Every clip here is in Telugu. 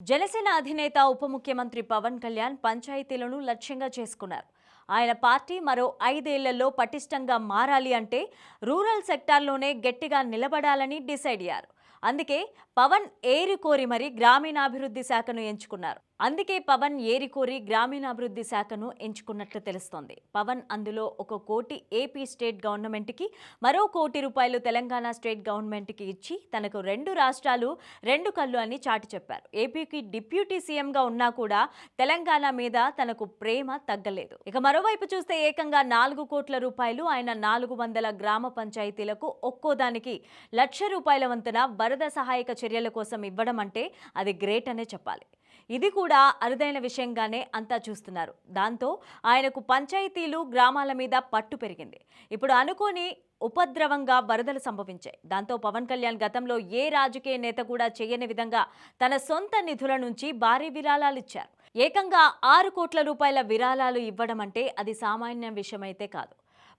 జనసేన అధినేత ఉప ముఖ్యమంత్రి పవన్ కళ్యాణ్ పంచాయతీలను లక్ష్యంగా చేసుకున్నారు. ఆయన పార్టీ మరో ఐదేళ్ళలో పటిష్టంగా మారాలి అంటే రూరల్ సెక్టార్లోనే గట్టిగా నిలబడాలని డిసైడ్ అయ్యారు. అందుకే పవన్ ఏరికోరి మరీ గ్రామీణాభివృద్ధి శాఖను ఎంచుకున్నారు. అందుకే పవన్ ఏరికోరి గ్రామీణాభివృద్ధి శాఖను ఎంచుకున్నట్లు తెలుస్తోంది. పవన్ అందులో ఒక కోటి ఏపీ స్టేట్ గవర్నమెంట్కి మరో కోటి రూపాయలు తెలంగాణ స్టేట్ గవర్నమెంట్కి ఇచ్చి తనకు రెండు రాష్ట్రాలు రెండు కళ్ళు అని చాటి చెప్పారు. ఏపీకి డిప్యూటీ సీఎంగా ఉన్నా కూడా తెలంగాణ మీద తనకు ప్రేమ తగ్గలేదు. ఇక మరోవైపు చూస్తే ఏకంగా నాలుగు కోట్ల రూపాయలు ఆయన నాలుగు వందల గ్రామ పంచాయతీలకు ఒక్కోదానికి లక్ష రూపాయల వంతున వరద సహాయక చర్యల కోసం ఇవ్వడం అంటే అది గ్రేట్ అనే చెప్పాలి. ఇది కూడా అరుదైన విషయంగానే అంతా చూస్తున్నారు. దాంతో ఆయనకు పంచాయతీలు గ్రామాల మీద పట్టు పెరిగింది. ఇప్పుడు అనుకోని ఉపద్రవంగా వరదలు సంభవించాయి. దాంతో పవన్ కళ్యాణ్ గతంలో ఏ రాజకీయ నేత కూడా చేయని విధంగా తన సొంత నిధుల నుంచి భారీ విరాళాలు ఇచ్చారు. ఏకంగా ఆరు కోట్ల రూపాయల విరాళాలు ఇవ్వడం అంటే అది సామాన్య విషయమైతే కాదు.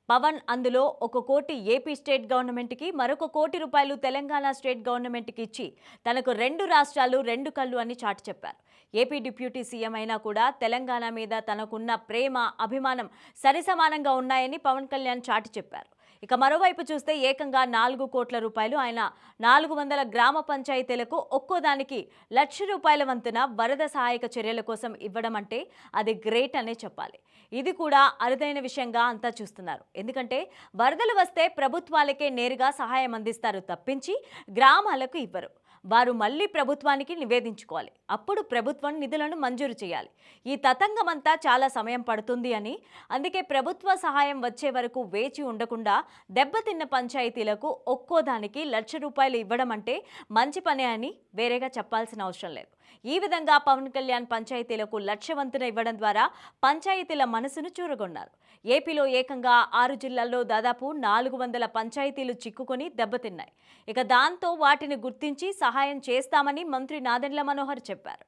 పవన్ అందులో ఒక కోటి ఏపీ స్టేట్ గవర్నమెంట్కి మరొక కోటి రూపాయలు తెలంగాణ స్టేట్ గవర్నమెంట్కి ఇచ్చి తనకు రెండు రాష్ట్రాలు రెండు కళ్ళు అని చాటి చెప్పారు. ఏపీ డిప్యూటీ సీఎం అయినా కూడా తెలంగాణ మీద తనకున్న ప్రేమ అభిమానం సరిసమానంగా ఉన్నాయని పవన్ కళ్యాణ్ చాటి చెప్పారు. ఇక మరోవైపు చూస్తే ఏకంగా నాలుగు కోట్ల రూపాయలు ఆయన నాలుగు వందల గ్రామ పంచాయతీలకు ఒక్కోదానికి లక్ష రూపాయల వంతున వరద సహాయక చర్యల కోసం ఇవ్వడం అంటే అది గ్రేట్ అనే చెప్పాలి. ఇది కూడా అరుదైన విషయంగా అంతా చూస్తున్నారు. ఎందుకంటే వరదలు వస్తే ప్రభుత్వాలకే నేరుగా సహాయం అందిస్తారు తప్పించి గ్రామాలకు ఇవ్వరు. వారు మళ్ళీ ప్రభుత్వానికి నివేదించుకోవాలి. అప్పుడు ప్రభుత్వం నిధులను మంజూరు చేయాలి. ఈ తతంగమంతా చాలా సమయం పడుతుంది అని అందుకే ప్రభుత్వ సహాయం వచ్చే వరకు వేచి ఉండకుండా దెబ్బతిన్న పంచాయతీలకు ఒక్కో దానికి లక్ష రూపాయలు ఇవ్వడం అంటే మంచి పనే అని వేరేగా చెప్పాల్సిన అవసరం లేదు. ఈ విధంగా పవన్ కళ్యాణ్ పంచాయతీలకు లక్షవంతున ఇవ్వడం ద్వారా పంచాయతీల మనసును చూరగొన్నారు. ఏపీలో ఏకంగా ఆరు జిల్లాల్లో దాదాపు నాలుగు వందల పంచాయతీలు చిక్కుకొని దెబ్బతిన్నాయి. ఇక దాంతో వాటిని గుర్తించి సహాయం చేస్తామని మంత్రి నాదెండ్ల మనోహర్ చెప్పారు.